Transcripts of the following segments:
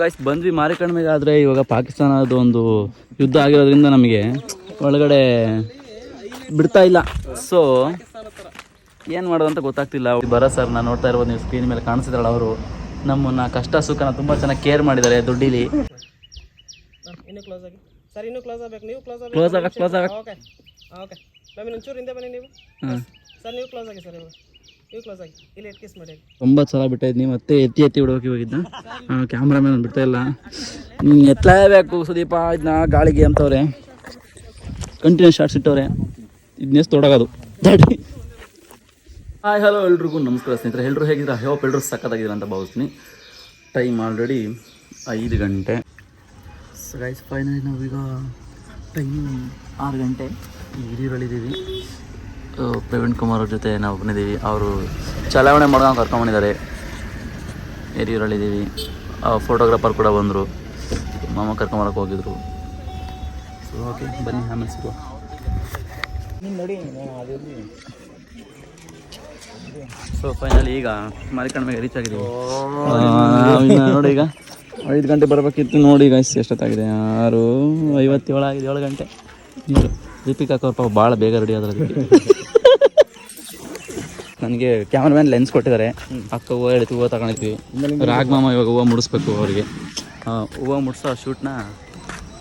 Guys ಬಂದ್ವಿ ಮಾರಿಕಣ್ಮೆಗೆ ಆದರೆ ಇವಾಗ ಪಾಕಿಸ್ತಾನದ ಒಂದು ಯುದ್ಧ ಆಗಿರೋದ್ರಿಂದ ನಮಗೆ ಒಳಗಡೆ ಬಿಡ್ತಾ ಇಲ್ಲ. ಸೊ ಏನು ಮಾಡೋದು ಅಂತ ಗೊತ್ತಾಗ್ತಿಲ್ಲ. ಬರೋ ಸರ್ ನಾನು ನೋಡ್ತಾ ಇರ್ಬೋದು ನೀವು ಸ್ಕ್ರೀನ್ ಮೇಲೆ ಕಾಣಿಸಿದ್ರಲ್ಲ ಅವರು. ನಮ್ಮನ್ನು ಕಷ್ಟ ಸುಖನ ತುಂಬ ಚೆನ್ನಾಗಿ ಕೇರ್ ಮಾಡಿದ್ದಾರೆ ದುಡ್ಡಿಲಿ. ಕ್ಲೋಸ್ ಆಗಿ ಕ್ಲೋಸ್ ಆಗ ಒಂಬತ್ತು ಸಲ ಬಿಟ್ಟಿದ್ನಿ ಮತ್ತೆ ಎತ್ತಿ ಎತ್ತಿ ಬಿಡೋಕೆ ಹೋಗಿದ್ದ? ಕ್ಯಾಮ್ರಾಮ್ಯಾನ್ ಬಿಡ್ತಾ ಇಲ್ಲ. ಎತ್ತಲೇಬೇಕು ಸುದೀಪ ಇದನ್ನ ಗಾಳಿಗೆ ಅಂತವ್ರೆ. Continuous shorts ಇಟ್ಟವ್ರೆ. ಇದನ್ನೇ ತೊಡಗೋದು. ಹಾಯ್ ಹಲೋ ಎಲ್ರಿಗೂ ನಮಸ್ಕಾರ ಸ್ನೇಹಿತರೆ. ಎಲ್ಲರೂ ಹೇಗಿದ್ರೆ ಹೋಪ್ ಎಲ್ಲರೂ ಸಕ್ಕತ್ತಾಗಿದ್ದೀರ ಅಂತ ಭಾವಿಸ್ತೀನಿ. ಟೈಮ್ ಆಲ್ರೆಡಿ ಐದು ಗಂಟೆ. ಗೈಸ್ ಫೈನಲಿ ನಾವೀಗ ಟೈಮ್ ಆರು ಗಂಟೆ. ಹಿರಿಯೂರಲ್ಲಿದ್ದೀವಿ. ಪ್ರವೀಣ್ ಕುಮಾರ್ ಅವ್ರ ಜೊತೆ ನಾವು ಬಂದಿದ್ದೀವಿ. ಅವರು ಚಲಾವಣೆ ಮಾಡ್ಕೊಂಡು ಕರ್ಕೊಂಬಂದಿದ್ದಾರೆ ಹಿರಿಯೂರಲ್ಲಿದ್ದೀವಿ ಫೋಟೋಗ್ರಾಫರ್ ಕೂಡ ಬಂದರು. ಮಾಮ ಕರ್ಕೊಂಬರಕ್ಕೆ ಹೋಗಿದ್ರು. ಸೊ ಓಕೆ ಬನ್ನಿ ಆಮೇಲೆ ಸಿಗುವ. ಸೊ ಫೈನಲಿ ಈಗ ಮಾರಿಕಣ್ಮೆಗೆ ರೀಚ್ ಆಗಿದ್ದೀವಿ. ನೋಡಿ ಈಗ. ಐದು ಗಂಟೆ ಬರಬೇಕಿತ್ತು. ನೋಡಿ ಈಗ ಎಷ್ಟೊತ್ತಾಗಿದೆ. ಆರು ಐವತ್ತೇಳು ಆಗಿದೆ ಏಳು ಗಂಟೆ. ದೀಪಿಕಾ ಕೌರ್ಪ ಪಾಪ ಭಾಳ ಬೇಗ ರೆಡಿ ಆದ್ರೆ ನನಗೆ ಕ್ಯಾಮ್ರಾಮ್ಯಾನ್ ಲೆನ್ಸ್ ಕೊಟ್ಟಿದ್ದಾರೆ. ಅಕ್ಕ ಹೂವು ಹೇಳ್ತಿ ಹೂವು ತಗೊಂಡಿದ್ವಿ. ರಾಗ್ ಮಾಮ ಇವಾಗ ಹೂವು ಮುಡಿಸ್ಬೇಕು ಅವರಿಗೆ. ಹೂವು ಮುಡಿಸೋ ಶೂಟ್ನ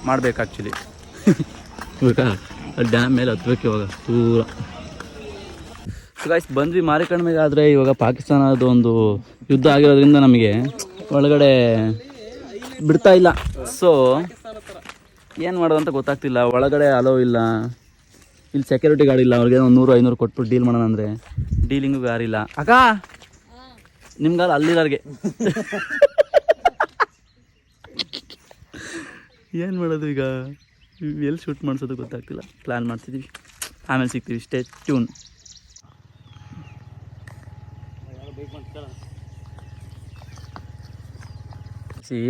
ಮಾಡ್ಬೇಕು ಆ್ಯಕ್ಚುಲಿ ಇವಾಗ ಡ್ಯಾಮ್ ಮೇಲೆ ಹತ್ಬೇಕು ಇವಾಗ ಪೂರ. ಗಾಯ್ಸ್ ಬಂದ್ವಿ ಮಾರಿಕಣ್ಮೆಗೆ ಆದರೆ ಇವಾಗ ಪಾಕಿಸ್ತಾನದ ಒಂದು ಯುದ್ಧ ಆಗಿರೋದ್ರಿಂದ ನಮಗೆ ಒಳಗಡೆ ಬಿಡ್ತಾ ಇಲ್ಲ. ಸೊ ಏನು ಮಾಡೋದು ಅಂತ ಗೊತ್ತಾಗ್ತಿಲ್ಲ. ಒಳಗಡೆ ಅಲೋ ಇಲ್ಲ. ಇಲ್ಲಿ ಸೆಕ್ಯೂರಿಟಿ ಗಾರ್ಡ್ ಇಲ್ಲ. ಅವ್ರಿಗೆ ಒಂದು ನೂರು ಐನೂರು ಕೊಟ್ಬಿಟ್ಟು ಡೀಲ್ ಮಾಡೋಣ ಅಂದರೆ. ಡೀಲಿಂಗು ಯಾರಿಲ್ಲ ಅಕ್ಕ! ನಿಮ್ಗಲ್ಲ ಅಲ್ಲಿರೋರಿಗೆ. ಏನು ಮಾಡೋದು ಈಗ? ಎಲ್ಲಿ ಶೂಟ್ ಮಾಡಿಸೋದು ಗೊತ್ತಾಗ್ತಿಲ್ಲ. ಪ್ಲ್ಯಾನ್ ಮಾಡ್ತಿದ್ದೀವಿ ಆಮೇಲೆ ಸಿಗ್ತೀವಿ. ಇಷ್ಟೇ ಟ್ಯೂನ್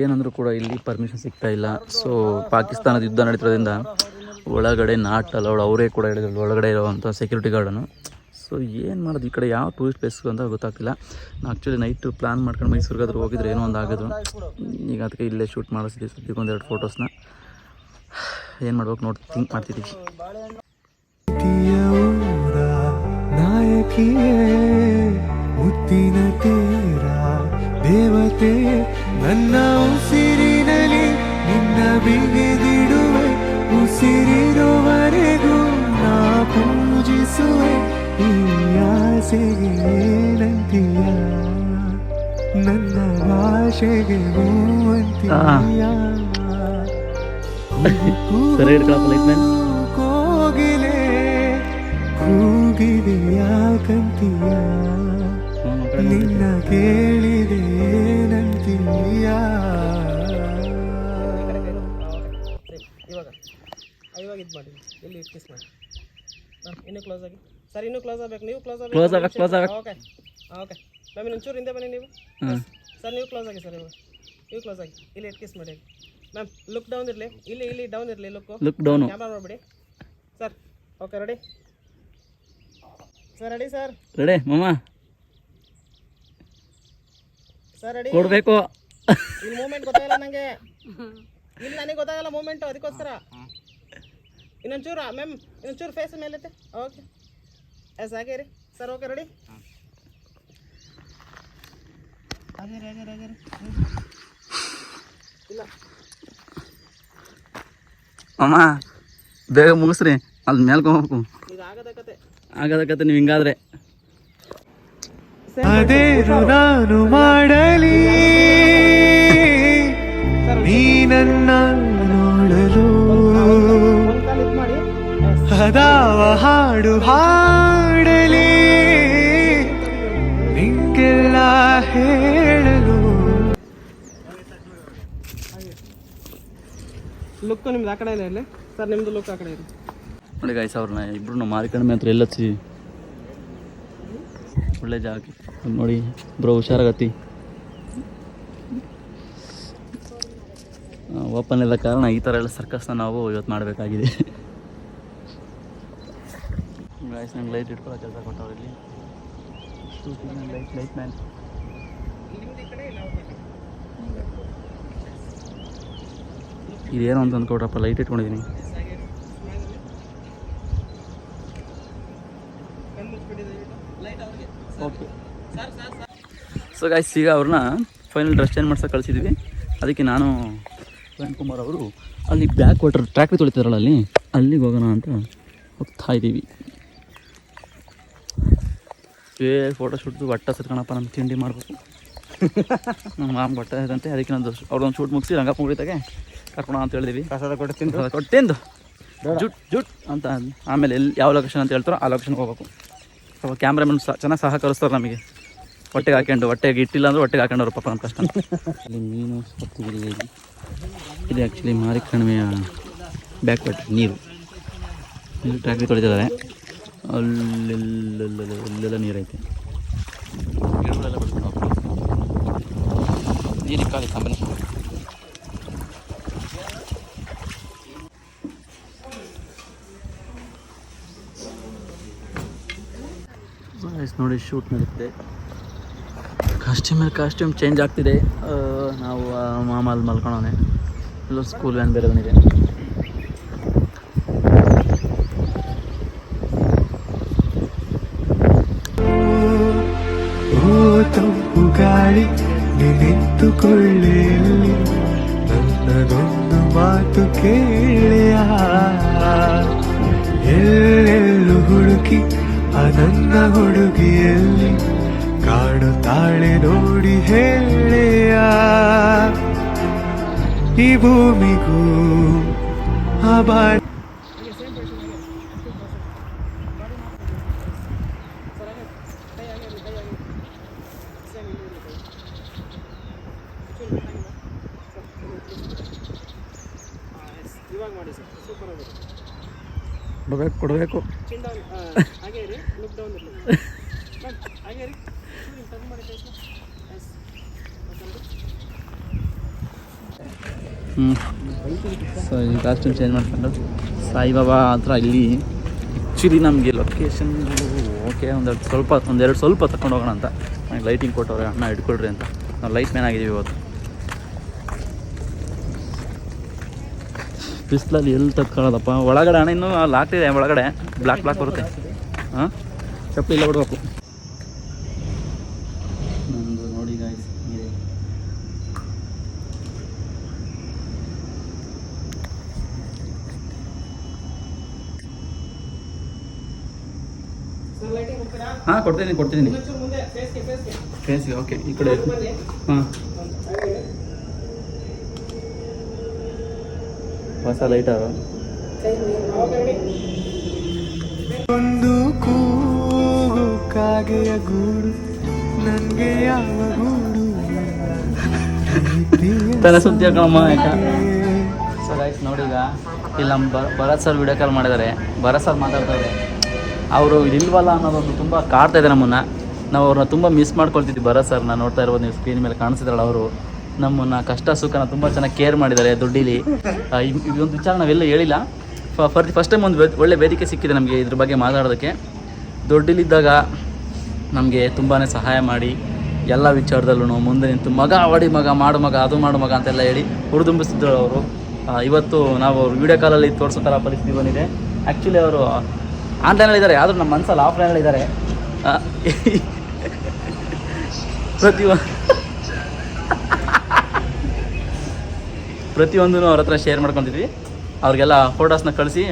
ಏನಂದ್ರು ಕೂಡ ಇಲ್ಲಿ ಪರ್ಮಿಷನ್ ಸಿಗ್ತಾ ಇಲ್ಲ. ಸೊ ಪಾಕಿಸ್ತಾನದ ಯುದ್ಧ ನಡೀತಿರೋದ್ರಿಂದ ಒಳಗಡೆ ನಾಟ್ ಅಲೌಡ್ ಅವರೇ ಕೂಡ ಹೇಳಿದ್ರು. ಒಳಗಡೆ ಇರುವಂಥ ಸೆಕ್ಯೂರಿಟಿ ಗಾರ್ಡನು ಸೊ ಏನು ಮಾಡೋದು? ಈ ಕಡೆ ಯಾವ ಟೂರಿಸ್ಟ್ ಪ್ಲೇಸ್ ಅಂತ ಗೊತ್ತಾಗ್ತಿಲ್ಲ. ನಾವು ಆ್ಯಕ್ಚುಲಿ ನೈಟು ಪ್ಲ್ಯಾನ್ ಮಾಡ್ಕೊಂಡು ಮೈಸೂರಿಗಾದ್ರೂ ಹೋಗಿದ್ರೆ ಏನೋ ಒಂದು ಆಗೋದು. ಈಗ ಅದಕ್ಕೆ ಇಲ್ಲೇ ಶೂಟ್ ಮಾಡಿಸಿದ್ವಿ ಸದ್ಯಕ್ಕೆ ಒಂದೆರಡು ಫೋಟೋಸ್ನ ಏನು ಮಾಡ್ಬೇಕು ನೋಡಿ ಥಿಂಕ್ ಮಾಡ್ತಿದ್ದೀವಿ ಮುತ್ತಿನ ತೀರ, ದೇವತೆ, ನನ್ನ ಉಸಿರಿನಲ್ಲಿ ನಿನ್ನ ಬಿಗಿದಿಡುವೆ ಉಸಿರಿರುವರೆಗೂ ನಾ ಪೂಜಿಸುವೆ. ಈ ಆಸೆಗೆ ಏನಂತೀಯ ನನ್ನ ಭಾಷೆಗೆ ಹೂವಂತೀಯ? ಸರಿ ಹಿಡ್ಕೊಳಪ್ಪ ಲೈಟ್ ಮ್ಯಾನ್ ಕೋಗಿಲೆ ಕೂಗಿದೆ ಯಾಕಂತೀಯ ನಿನ್ನ ಕೇಳಿದೆ ಏನಂತೀಯ ಇವಾಗ ಇವಾಗ ಇದು ಮಾಡಿ ಇಲ್ಲಿ ಕಿಸ್ ಮಾಡಿ. ಇನ್ನೂ ಕ್ಲೋಸ್ ಆಗಿ. ಸರ್ ಇನ್ನೂ ಕ್ಲೋಸ್ ಆಗಬೇಕು. ನೀವು ಕ್ಲೋಸ್ ಕ್ಲೋಸ್ ಆಗ, ಕ್ಲೋಸ್ ಆಗಬೇಕು ಓಕೆ. ಓಕೆ. ಮ್ಯಾಮ್ ಇನ್ನೊಂಚೂರು ಹಿಂದೆ ಬನ್ನಿ ನೀವು. ಸರ್ ನೀವು ಕ್ಲೋಸ್ ಆಗಿ ಸರ್ ನೀವು ನೀವು ಕ್ಲೋಸ್ ಆಗಿ. ಇಲ್ಲಿ ಎಟ್ ಕಿಸ್ ಮಾಡಿ. ಮ್ಯಾಮ್ ಲುಕ್ ಡೌನ್ ಇರಲಿ. ಇಲ್ಲಿ ಇಲ್ಲಿ ಡೌನ್ ಇರಲಿ look look down camera ನೋಡ್ಬಿಡಿ sir okay ready sir ready sir ready ಮಾಮ? ಸರ್ ರೆಡಿ ಕೊಡಬೇಕು. ಇಲ್ಲಿ ಮೂಮೆಂಟ್ ಗೊತ್ತಾಗಲ್ಲ ನನಗೆ ಇಲ್ಲಿ ನನಗೆ ಗೊತ್ತಾಗಲ್ಲ ಮೂಮೆಂಟು ಅದಕ್ಕೋಸ್ಕರ. ಇನ್ನೊಂಚೂರು ಮ್ಯಾಮ್ ಇನ್ನೊಂಚೂರು ಫೇಸ್ ಮೇಲೈತೆ ಓಕೆ ಹಾಗೆ ರೀ ಸರ್ ಓಕೆ ರೆಡಿ ಹಾಗೆ ರೀ ಹಾಗೆ ರೀ ಹಾಗೆ ರೀ ಇಲ್ಲ ಅಮ್ಮ ಬೇಗ ಮುಗಿಸ್ರಿ. ಅಲ್ಲಿ ಮೇಲ್ಕೊಂಬೇಕು ಇದು ಆಗದ ಕತೆ. ಆಗದಕ್ಕತ್ತೆ ನೀವು ಹಿಂಗಾದ್ರೆ. ಅದೇನು ನಾನು ಮಾಡಲಿ. ನೀನನ್ನ ನೋಡಲು. ಹದಾವ ಹಾಡು ಹಾಡಲಿ ಲುಕ್ಕು ನಿಮ್ದು ಆ ಕಡೆ ಇರಲಿ ಸರ್ ನಿಮ್ಮದು ಲುಕ್ ಆ ಕಡೆ ಇರಲಿ ನೋಡಿ ಗಾಯ್ಸ್ ಅವ್ರನ್ನ ಇಬ್ರು ಮಾರಿಕಣ್ಮೆ ಹತ್ರ ಎಲ್ಲ ಹಚ್ಚಿ ಒಳ್ಳೆ ಜಾಗ. ನೋಡಿ, ಬ್ರೋ, ಹುಷಾರಾಗತ್ತಿ. ಓಪನ್ ಇಲ್ಲದ ಕಾರಣ ಈ ಥರ ಎಲ್ಲ ಸರ್ಕಸ್ನ ನಾವು ಇವತ್ತು ಮಾಡಬೇಕಾಗಿದೆ. ಗಾಯ್ಸ್ ನಂಗೆ ಲೈಟ್ ಇಟ್ಕೊಳ್ಳೋ ಕೆಲಸ ಕೊಟ್ಟವ್ರು ಇಲ್ಲಿ. ಲೈಟ್ ಲೈಟ್ ಮ್ಯಾನ್ ಇದೇನೋ ಅಂತ ಅಂದ್ಕೊಟ್ರಪ್ಪ ಲೈಟ್ ಇಟ್ಕೊಂಡಿದ್ದೀನಿ ಓಕೆ ಸೊ ಗಾಯ್ಸ್ ಈಗ ಅವ್ರನ್ನ ಫೈನಲ್ ಡ್ರೆಸ್ ಚೇಂಜ್ ಮಾಡ್ಸೋಕೆ ಕಳಿಸಿದ್ವಿ. ಅದಕ್ಕೆ ನಾನು ಕುಮಾರ್ ಅವರು ಅಲ್ಲಿ ಬ್ಯಾಕ್ ವಾಟರ್ ಟ್ರ್ಯಾಕ್ಟ್ರಿ ತೊಳಿತಾರಲ್ಲ ಅಲ್ಲಿ, ಅಲ್ಲಿಗೆ ಹೋಗೋಣ ಅಂತ ಹೋಗ್ತಾ ಇದ್ದೀವಿ. ಏ ಫೋಟೋ ಶೂಟ್ದು ಬಟ್ಟೆ ಸತ್ಕಣಪ್ಪ ನಮ್ಮ ತಿಂಡಿ ಮಾಡಬೇಕು. ನಮ್ಮ ಮಾಮ ಬಟ್ಟೆ ಇದಂತೆ ಅದಕ್ಕೆ ನಾನು ಅವ್ರದ್ದೊಂದು ಶೂಟ್ ಮುಗಿಸಿ ರಂಗಪ್ಪ ಮುಗಿತಾಗೆ. ಕರ್ಕೊಣ ಅಂತ ಹೇಳಿದ್ವಿ. ಪ್ರಸಾದ ಕೊಟ್ಟು ಕೊಟ್ಟಿಂದು ಜುಟ್ ಜುಟ್ ಅಂತ ಆಮೇಲೆ ಎಲ್ಲಿ ಯಾವ ಲೊಕೇಶನ್ ಅಂತ ಹೇಳ್ತಾರೋ ಆ ಲೊಕೇಶನ್ಗೆ ಹೋಗ್ಬೇಕು. ಸ್ವಲ್ಪ ಕ್ಯಾಮ್ರಾಮನ್ ಸಹ ಚೆನ್ನಾಗಿ ಸಹಕರಿಸ್ತಾರೆ ನಮಗೆ. ಹೊಟ್ಟೆಗೆ ಹಾಕೊಂಡು ಹೊಟ್ಟೆಗೆ ಇಟ್ಟಿಲ್ಲ ಅಂದ್ರೆ ಹೊಟ್ಟೆಗೆ ಹಾಕೊಂಡವ್ರು ಪಾಪ ನಮ್ಮ ಕಷ್ಟ ಅಲ್ಲಿ ಮೀನು ಇದು ಆ್ಯಕ್ಚುಲಿ ಮಾರಿ ಕಣಿವೆಯ ಬ್ಯಾಕ್ ವಾಟ್ ನೀರು ಇಲ್ಲಿ ಟ್ರ್ಯಾಕ್ಟ್ರಿ ತೊಳಿತಿದ್ದಾರೆ. ಅಲ್ಲೆಲ್ಲ ಅಲ್ಲೆಲ್ಲ ನೀರೈತೆ. ನೀರಿಗೆ ಖಾಲಿ ಕಂಬನಿ Guys, ನೋಡಿ ಶೂಟ್ ನಡೀತಿದೆ. ಕಾಸ್ಟ್ಯೂಮ್ ಮೇಲೆ ಕಾಸ್ಟ್ಯೂಮ್ ಚೇಂಜ್ ಆಗ್ತಿದೆ ನಾವು ಆ, ಮಾಮ ಅಲ್ಲಿ ಮಲ್ಕೊಳೋನೆ ಇಲ್ಲ ಸ್ಕೂಲ್ ವ್ಯಾನ್ ಬೇರೆ ಬಂದಿದೆ. ತಂಪು ಗಾಳಿ ನೀ ನಿಂತುಕೊಳ್ಳಿ ಇಲ್ಲಿ ನನ್ನದೊಂದು ಮಾತು ಕೇಳಿಯ? ಎಲ್ಲೆಲ್ಲೂ ಹುಡುಕಿ ಆ ನನ್ನ ಹುಡುಗಿಯಲ್ಲಿ ಕಾಣುತ್ತಾಳೆ ನೋಡಿ ಹೇಳೆಯ. ಈ ಭೂಮಿಗೂ ಆ ಬಾಳ ಇವಾಗ ಮಾಡಿ ಸರ್. ಸೂಪರ್ ಆಗಿದೆ ಕೊಡಬೇಕು ಕೊಡಬೇಕು. ಹ್ಞೂ ಸೊ ಈ ಕಾಸ್ಟ್ಯೂಮ್ ಚೇಂಜ್ ಮಾಡ್ಕೊಂಡು ಸಾಯಿಬಾಬಾ ಹತ್ರ ಇಲ್ಲಿ ಆ್ಯಕ್ಚುಲಿ ನಮಗೆ ಲೊಕೇಶನ್ ಓಕೆ ಒಂದೆರಡು ಸ್ವಲ್ಪ ಒಂದೆರಡು ಸ್ವಲ್ಪ ತಗೊಂಡು ಹೋಗೋಣ ಅಂತ. ನನಗೆ ಲೈಟಿಂಗ್ ಕೊಟ್ಟವ್ರೆ, ಅಣ್ಣ ಇಟ್ಕೊಳ್ರಿ ಅಂತ. ನಾವು ಲೈಟ್ ಮ್ಯಾನ್ ಆಗಿದ್ದೀವಿ ಇವತ್ತು. ಬಿಸಿಲಲ್ಲಿ ಎಲ್ಲಿ ತತ್ಕೊಳ್ಳೋದಪ್ಪ ಒಳಗಡೆ ಅಣ್ಣ ಇನ್ನೂ ಅಲ್ಲಿ ಆಗ್ತಿದೆ ಒಳಗಡೆ. ಬ್ಲಾಕ್ ಬ್ಲಾಕ್ ಬರುತ್ತೆ. ಹಾಂ? ಚಪ್ಪಲಿ ಇಲ್ಲ ಬಿಡ್ಬೇಕು ನಂದು ನೋಡಿ ಗಾಯ್ಸ್ ಹಾಂ ಕೊಡ್ತೀನಿ ಕೊಡ್ತೀನಿ. ಫೇಸ್ಗೆ ಓಕೆ ಈ ಕಡೆ. ಹಾಂ. ಹೊಸ ಲೈಟರು ಒಂದು ಕೂಗು ಕಾಗೆಯ ಗೂಡು ನನ್ಗೆ ಯಾವ ಗೂಡು? ತಲೆ ಸುದ್ದಿ ಸೊ ಗೈಸ್ ನೋಡಿ ಈಗ ಇಲ್ಲಿ ನಮ್ಮ ಭರತ್ ಸರ್ ವಿಡಿಯೋ ಕಾಲ್ ಮಾಡಿದ್ದಾರೆ ಭರತ್ ಸರ್ ಮಾತಾಡ್ತಾರೆ ಅವರು ಇಲ್ವಲ್ಲ ಅನ್ನೋದೊಂದು ತುಂಬ ಕಾಡ್ತಾ ಇದೆ ನಮ್ಮನ್ನು. ನಾವು ಅವ್ರನ್ನ ತುಂಬ ಮಿಸ್ ಮಾಡ್ಕೊಳ್ತಿದ್ವಿ ಭರತ್ ಸರ್ನ ನೋಡ್ತಾ ಇರ್ಬೋದು ನೀವು ಸ್ಕ್ರೀನ್ ಮೇಲೆ ಕಾಣಿಸಿದ್ರಲ್ಲ ಅವರು. ನಮ್ಮನ್ನು ಕಷ್ಟ ಸುಖನ ತುಂಬ ಚೆನ್ನಾಗಿ ಕೇರ್ ಮಾಡಿದ್ದಾರೆ ದುಡ್ಡಿಲಿ. ಇದೊಂದು ವಿಚಾರ ನಾವೆಲ್ಲ ಹೇಳಿಲ್ಲ. ಫರ್ ಫಸ್ಟ್ ಟೈಮ್ ಒಂದು ಒಳ್ಳೆ ವೇದಿಕೆ ಸಿಕ್ಕಿದೆ ನಮಗೆ ಇದ್ರ ಬಗ್ಗೆ ಮಾತಾಡೋದಕ್ಕೆ. ದುಡ್ಡಿಲಿದ್ದಾಗ ನಮಗೆ ತುಂಬಾ ಸಹಾಯ ಮಾಡಿ, ಎಲ್ಲ ವಿಚಾರದಲ್ಲೂ ಮುಂದೆ ನಿಂತು ಮಗ ಅವಡಿ ಮಗ, ಮಾಡು ಮಗ, ಅದು ಮಾಡು ಮಗ ಅಂತೆಲ್ಲ ಹೇಳಿ ಹುರಿದುಂಬಿಸಿದ್ರು ಅವರು. ಇವತ್ತು ನಾವು ವಿಡಿಯೋ ಕಾಲಲ್ಲಿ ತೋರಿಸೋ ಥರ ಪರಿಸ್ಥಿತಿ ಬಂದಿದೆ. ಆ್ಯಕ್ಚುಲಿ ಅವರು ಆನ್ಲೈನಲ್ಲಿ ಇದ್ದಾರೆ ಆದರೂ ನಮ್ಮ ಮನಸ್ಸಲ್ಲಿ ಆಫ್ಲೈನಲ್ಲಿ ಇದ್ದಾರೆ ಪ್ರತಿಯೊಂದು ಅವ್ರ ಹತ್ರ ಶೇರ್ ಮಾಡ್ಕೊತಿದ್ವಿ ಅವ್ರಿಗೆಲ್ಲ ಫೋಟೋಸ್ನ ಕಳಿಸಿ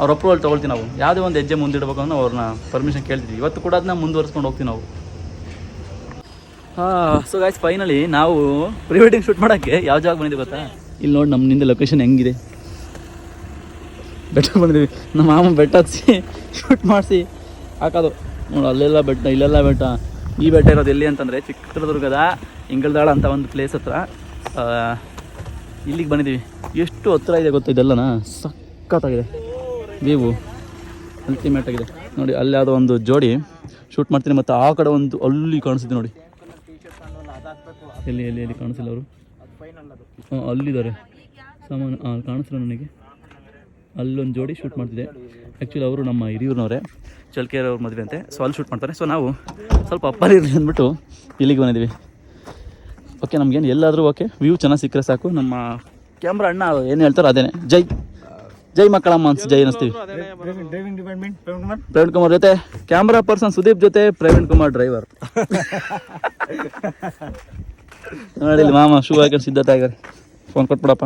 ಅವ್ರ ಅಪ್ರೂವಲ್ ತೊಗೊಳ್ತೀವಿ ನಾವು. ಯಾವುದೇ ಒಂದು ಹೆಜ್ಜೆ ಮುಂದಿಡ್ಬೇಕು ಅನ್ನೋ ಅವ್ರನ್ನ ಪರ್ಮಿಷನ್ ಕೇಳ್ತಿದ್ವಿ. ಇವತ್ತು ಕೂಡ ಅದನ್ನ ಮುಂದುವರ್ಸ್ಕೊಂಡು ಹೋಗ್ತೀವಿ ನಾವು. ಸೊ ಗಾಯ್ಸ್ ಫೈನಲಿ ನಾವು ಪ್ರೀ ವೆಡ್ಡಿಂಗ್ ಶೂಟ್ ಮಾಡೋಕ್ಕೆ ಯಾವ ಜಾಗ ಬಂದಿದೆ ಗೊತ್ತಾ? ಇಲ್ಲಿ ನೋಡಿ ನಮ್ಮಿಂದ ಲೊಕೇಶನ್ ಹೆಂಗಿದೆ. ಬೆಟ್ಟ ಬಂದಿದ್ವಿ. ನಮ್ಮ ಮಾಮ ಬೆಟ್ಟ ಹಚ್ಚಿ ಶೂಟ್ ಮಾಡಿಸಿ ಹಾಕೋದು. ನೋಡು ಅಲ್ಲೆಲ್ಲ ಬೆಟ್ಟ, ಇಲ್ಲೆಲ್ಲ ಬೆಟ್ಟ. ಈ ಬೆಟ್ಟ ಇರೋದು ಎಲ್ಲಿ ಅಂತಂದರೆ ಚಿತ್ರದುರ್ಗದ ಇಂಗಳದಾಳ ಅಂತ ಒಂದು ಪ್ಲೇಸ್ ಹತ್ರ. ಇಲ್ಲಿಗೆ ಬಂದಿದ್ದೀವಿ. ಎಷ್ಟು ಹತ್ತಿರ ಇದೆ ಗೊತ್ತಾ ಇದೆಲ್ಲನ? ಸಖತ್ತಾಗಿದೆ. ವೀವು ಅಲ್ಟಿಮೇಟ್ ಆಗಿದೆ. ನೋಡಿ, ಅಲ್ಲಿ ಯಾವುದೋ ಒಂದು ಜೋಡಿ ಶೂಟ್ ಮಾಡ್ತೀನಿ ಮತ್ತು ಆ ಕಡೆ ಒಂದು ಅಲ್ಲಿ ಕಾಣಿಸುತ್ತೆ ನೋಡಿ. ಎಲ್ಲಿ ಎಲ್ಲಿ ಎಲ್ಲಿ ಕಾಣಿಸಿಲ್ಲ ಅವರು? ಹಾಂ, ಅಲ್ಲಿದ್ದಾರೆ. ಸಾಮಾನು ಹಾಂ ಕಾಣಿಸಿಲ್ಲ ನನಗೆ. ಅಲ್ಲೊಂದು ಜೋಡಿ ಶೂಟ್ ಮಾಡ್ತಿದೆ. ಆ್ಯಕ್ಚುಲಿ ಅವರು ನಮ್ಮ ಹಿರಿಯೂರಿನವರೇ ಚಳ್ಕೆರೆ ಅವ್ರ ಮದುವೆ ಅಂತೆ. ಸೊ ಅಲ್ಲಿ ಶೂಟ್ ಮಾಡ್ತಾರೆ. ಸೊ ನಾವು ಸ್ವಲ್ಪ ಅಪ್ಪಲ್ಲಿ ಅಂದ್ಬಿಟ್ಟು ಇಲ್ಲಿಗೆ ಬಂದಿದ್ದೀವಿ. ಓಕೆ ನಮ್ಗೇನು ಎಲ್ಲಾದರೂ ಓಕೆ? ವ್ಯೂ ಚೆನ್ನಾಗಿ ಸಿಕ್ಕರೆ ಸಾಕು. ನಮ್ಮ ಕ್ಯಾಮ್ರಾ ಅಣ್ಣ ಏನು ಹೇಳ್ತಾರೋ ಅದೇನೆ. ಜೈ. ಜೈ ಮಕ್ಕಳಮ್ಮ ಅನ್ಸ್ ಜೈ ಅನ್ನಿಸ್ತೀವಿ. ಪ್ರವೀಣ್ ಕುಮಾರ್ ಜೊತೆ ಕ್ಯಾಮ್ರಾ ಪರ್ಸನ್ ಸುದೀಪ್ ಜೊತೆ ಪ್ರವೀಣ್ ಕುಮಾರ್ ಡ್ರೈವರ್. ನೋಡಿ ಮಾಮ ಶೂ ಹಾಕೊಂಡು ಸಿದ್ಧತೆ ಆಗ್ಯಾರ ಫೋನ್ ಕೊಟ್ಬಿಡಪ್ಪ.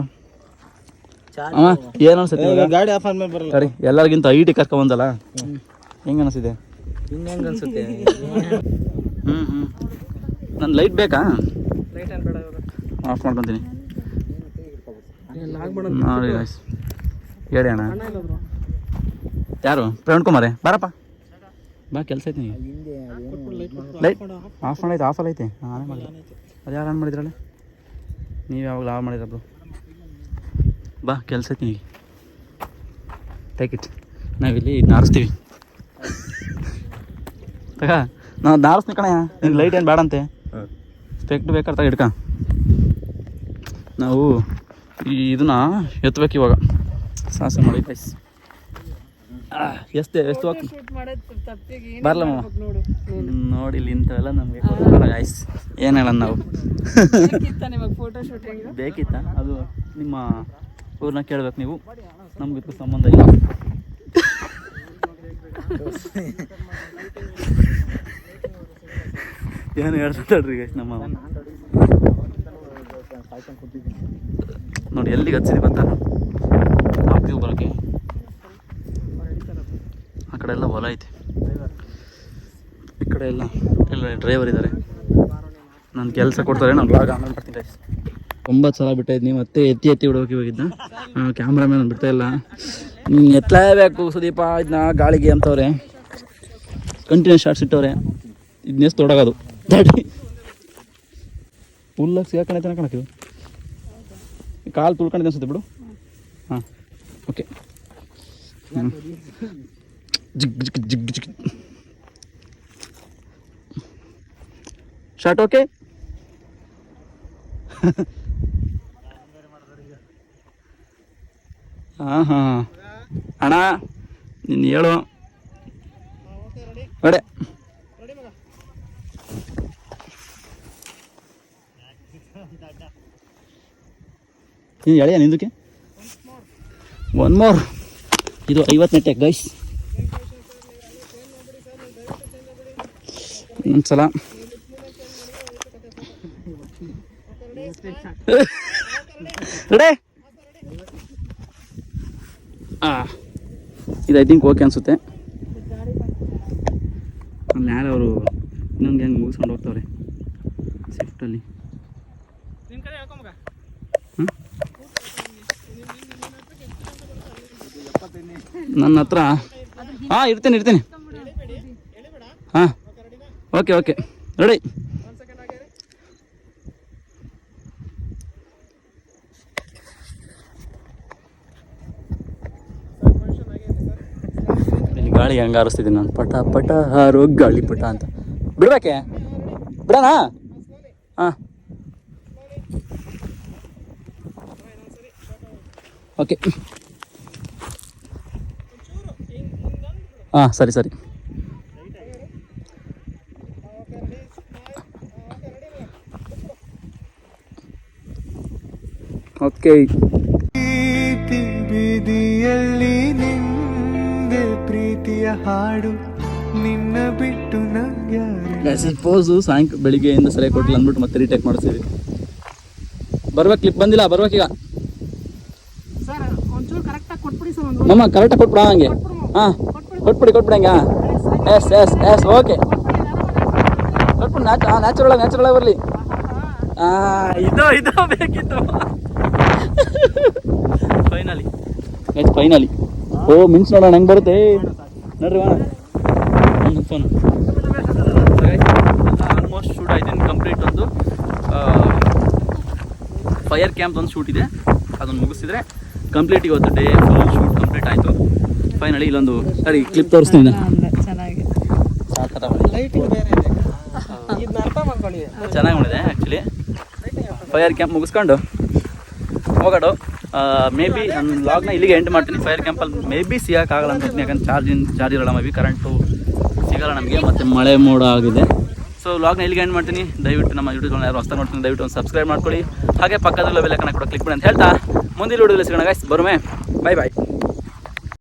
ಅಮ್ಮ ಏನು ಅನ್ಸುತ್ತೆ? ಗಾಡಿ ಆಫ್ ಆದ್ಮೇಲೆ ಬರಲ್ಲ. ಸರಿ ಎಲ್ಲರಿಗಿಂತ ಐ ಟಿ ಕರ್ಕೊಂಬಂದಲ್ಲ? ಹೆಂಗ ಅನಿಸಿದೆ? ಇನ್ನೇಂಗ್ ಅನ್ಸುತ್ತೆ? ಹ್ಞೂ ಹ್ಞೂ ನನ್ನ ಲೈಟ್ ಬೇಕಾ? ಆಫ್ ಮಾಡ್ಕೊತೀನಿ. ಲಾಗ್ ಮಾಡೋದು ನೋಡಿ. ಹೇಳಿ ಅಣ್ಣ. ಅಣ್ಣ ಇಲ್ಲ ಬ್ರೋ. ಯಾರು? ಪ್ರವೀಣ್ ಕುಮಾರೇ. ಬಾರಪ್ಪ. ಬಾ ಕೆಲಸ ಐತಿ ಲೈಟ್ ಆಫ್ ಮಾಡೈತೆ ಆಫ್ ಐತೆ. ನಾನೇ ಅದೇ ಅದು ಯಾರು ಆನ್ ಮಾಡಿದ್ರಲ್ಲ? ನೀವು ಯಾವಾಗಲೂ ಆಫ್ ಮಾಡಿದ್ರ ಬ್ರೋ? ಬಾ ಕೆಲಸ ಐತಿ ನೀವು ಟೇಕ್ ಇಟ್ ನಾವಿಲ್ಲಿ ನಾರಿಸ್ತೀವಿ. ತಗ. ನಾವು ನಾರಿಸ್ತೀನಿ ಕಣ ನಿಂಗೆ ಲೈಟ್ ಏನು ಬೇಡಂತೆ ಸ್ಪೆಕ್ಟ್ ಬೇಕಾದ್ರೆ ಹಿಡ್ಕ ನಾವು ಈ ಇದನ್ನ ಎತ್ತಬೇಕು ಇವಾಗ. ಸಾಹಸ ಮಾಡಿ ಗೈಸ್ ಎಷ್ಟು ಎಷ್ಟು ಹೋಗಿ. ಬರಲ್ಲ ಮಾಮ ನೋಡಿ ಇಲ್ಲಿ ಇಂಥವೆಲ್ಲ ನಮಗೆ ಐಸ್ ಏನು ಹೇಳೋಣ ನಾವು? ಬೇಕಿತ್ತ? ಅದು ನಿಮ್ಮ ಊರನ್ನ ಕೇಳ್ಬೇಕು ನೀವು. ನಮ್ಗೆ ಇದಕ್ಕೂ ಸಂಬಂಧ ಇಲ್ಲ. ಏನು ಹೇಳ್ತಾಳ್ರಿ ಗೈಸ್ ನಮ್ಮ. ನೋಡಿ. ಎಲ್ಲಿಗೆ ಹಚ್ಚಿದ್ವಿ ಗೊತ್ತಾ? ಆಗ್ತೀವಿ ಬರೋಕೆ. ಆ ಕಡೆ ಎಲ್ಲ ಹೊಲ ಐತೆ. ಈ ಕಡೆ ಎಲ್ಲ ಎಲ್ಲ ಡ್ರೈವರ್ ಇದ್ದಾರೆ ನನ್ನ ಕೆಲಸ ಕೊಡ್ತಾರೆ ನಾನು ಬ್ಲಾಗ್ ಆಮೇಲೆ ಮಾಡ್ತೀನಿ ಗೈಸ್ ತುಂಬ ಸಲ ಬಿಟ್ಟೈತೆ ನೀವು ಮತ್ತೆ ಎತ್ತಿ ಎತ್ತಿ ಹುಡುಗಿ ಹೋಗಿದ್ದ ಕ್ಯಾಮ್ರಾಮ್ಯಾನ್ ಬಿಡ್ತಾ ಇಲ್ಲ. ನೀನು ಎತ್ತಲೇಬೇಕು ಸುದೀಪ ಇದನ್ನ ಗಾಳಿಗೆ ಅಂತವ್ರೆ. ಕಂಟಿನ್ಯೂಸ್ ಶಾರ್ಟ್ಸ್ ಇಟ್ಟವ್ರೆ. ಇದನ್ನೆಸ್ ತೊಡಗೋದು. ದಾಡಿ ಫುಲ್ಲಾಗಿ ತನಕ ಕಣಕ್ಕಿದು. ಕಾಲು ತುಳ್ಕೊಂಡಿದ್ದೆ ಅನ್ಸುತ್ತೆ ಬಿಡು. ಹಾಂ okay jig jig jig jig short okay ಹಾಂ ಹಾಂ ಅಣ್ಣ ನೀನು ಹೇಳು. ಅಡೆ ನೀನು ಎಳೆಯ ನಿಂದಕ್ಕೆ? ಒನ್ ಮೋರ್ ಇದು ಐವತ್ತನೇ ಟೆಕ್ ಗೈಸ್ ಒಂದ್ಸಲ ರೆಡಿ ಹಾಂ ಇದು ಐ ಥಿಂಕ್ ಓಕೆ ಅನಿಸುತ್ತೆ. ಯಾರು ಅವರು ಇನ್ನೊಂದು ಹೆಂಗೆ ಮುಗಿಸ್ಕೊಂಡು ಹೋಗ್ತಾವ್ರೆ. ಸ್ವಿಫ್ಟಲ್ಲಿ ನಿನ್ ಕಡೆ ಹೇಳ್ಕೊಂಬಗ ನನ್ನ ಹತ್ರ? ಹಾಂ ಇರ್ತೀನಿ ಇರ್ತೀನಿ ಹಾಂ, ಓಕೆ ಓಕೆ. ರೆಡಿ. ಗಾಳಿ ಹೆಂಗೆ ಹಾರಿಸ್ತಿದ್ದೀನಿ ನಾನು. ಪಟ ಪಟ, ಹಾರೋ ಗಾಳಿ ಪಟ ಅಂತ. ಬಿಡ್ಬೇಕೆ? ಬಿಡೋಣ? ಹಾಂ. ಓಕೆ. ಹಾಂ ಸರಿ ಸರಿ. ಓಕೆ. ಪ್ರೀತಿ ಬೀದಿಯಲ್ಲಿ ನಿಂದೆ ಪ್ರೀತಿಯ ಹಾಡು ನಿನ್ನ ಬಿಟ್ಟು ನಂಗೆ ಪೋಸು ಸಾಯಂಕ ಬೆಳಿಗ್ಗೆಯಿಂದ ಸರಿಯಾಗಿ ಕೊಟ್ಟಿಲ್ಲ ಅಂದ್ಬಿಟ್ಟು ಮತ್ತೆ ರೀಟೇಕ್ ಮಾಡ್ತೀವಿ ಬರ್ಬೇಕು ಕ್ಲಿಪ್ ಬಂದಿಲ್ಲ ಬರ್ಬೇಕೀಗ ಸರ್ ಒಂಚೂರು ಕರೆಕ್ಟಾಗಿ ಕೊಟ್ಬಿಡಿ ಸರ್ ಒಂದು ಮಮ್ಮ ಕರೆಕ್ಟಾಗಿ ಕೊಟ್ಬಿಡ ಹಂಗೆ. ಹಾಂ. ಕೊಟ್ಬಿಡಿ ಕೊಟ್ಬಿಡಿ ಹಂಗೆ ಎಸ್ ಎಸ್ ಎಸ್ ಓಕೆ ಕೊಟ್ಬಿಡಿ ನ್ಯಾಚ್ ಹಾಂ ನ್ಯಾಚುರಲ್ ನ್ಯಾಚುರಲ್ ಬರಲಿ. ಇದು ಇದು ಬೇಕಿತ್ತು. ಫೈನಲಿ ಎಸ್ ಫೈನಲಿ ಓ ಮಿನ್ಸ್ ನೋಡೋಣ ಹೆಂಗೆ ಬರುತ್ತೆ? ನೋಡ್ರಿ ಒಂದು ಫೋನ್ ಆಲ್ಮೋಸ್ಟ್ ಶೂಟ್ ಆಯ್ತು ಕಂಪ್ಲೀಟ್ ಒಂದು ಫೈರ್ ಕ್ಯಾಂಪ್ ಒಂದು ಶೂಟ್ ಇದೆ. ಅದನ್ನು ಮುಗಿಸಿದ್ರೆ ಕಂಪ್ಲೀಟ್ ಇವತ್ತು ಡೇ ಫುಲ್ ಶೂಟ್ ಕಂಪ್ಲೀಟ್ ಆಯಿತು. ಫೈನಲಿ ಇಲ್ಲೊಂದು ಸರಿ ಕ್ಲಿಪ್ ತೋರಿಸ್ತೀನಿ ಚೆನ್ನಾಗಿ ಮಾಡಿದೆ ಆ್ಯಕ್ಚುಲಿ ಫೈರ್ ಕ್ಯಾಂಪ್ ಮುಗಿಸ್ಕೊಂಡು ಹೋಗೋಡು ಮೇ ಬಿ ನನ್ನ ಲಾಗ್ನ ಇಲ್ಲಿಗೆ ಎಂಡ್ ಮಾಡ್ತೀನಿ. ಫೈರ್ ಕ್ಯಾಂಪಲ್ಲಿ ಮೇ ಬಿ ಸಿಗೋಕ್ಕಾಗಲ್ಲ ಅಂತ ಯಾಕಂದ್ರೆ ಚಾರ್ಜಿಂಗ್ ಚಾರ್ಜ್ ಇರೋಲ್ಲ ಮೇ ಬಿ ಕರೆಂಟು ಸಿಗಲ್ಲ ನಮಗೆ. ಮತ್ತು ಮಳೆ ಮೋಡ ಆಗಿದೆ. ಸೊ ಲಾಗ್ನ ಇಲ್ಲಿಗೆ ಎಂಡ್ ಮಾಡ್ತೀನಿ. ದಯವಿಟ್ಟು ನಮ್ಮ ಯೂಟ್ಯೂಬ್ನ ಯಾರು ಹೊಸ್ತಾ ನೋಡ್ತೀನಿ ದಯವಿಟ್ಟು ಒಂದು ಸಬ್ಸ್ಕ್ರೈಬ್ ಮಾಡ್ಕೊಳ್ಳಿ. ಹಾಗೆ ಪಕ್ಕದಲ್ಲ ಬೆಲೆ ಕೂಡ ಕ್ಲಿಕ್ ಮಾಡಿ ಅಂತ ಹೇಳ್ತಾ. ಮುಂದಿನ ವಿಡಿಯೋದಲ್ಲಿ ಸಿಗೋಣ ಗಾಯ್ಸ್ ಬರುಮೆ ಬಾಯ್ ಬಾಯ್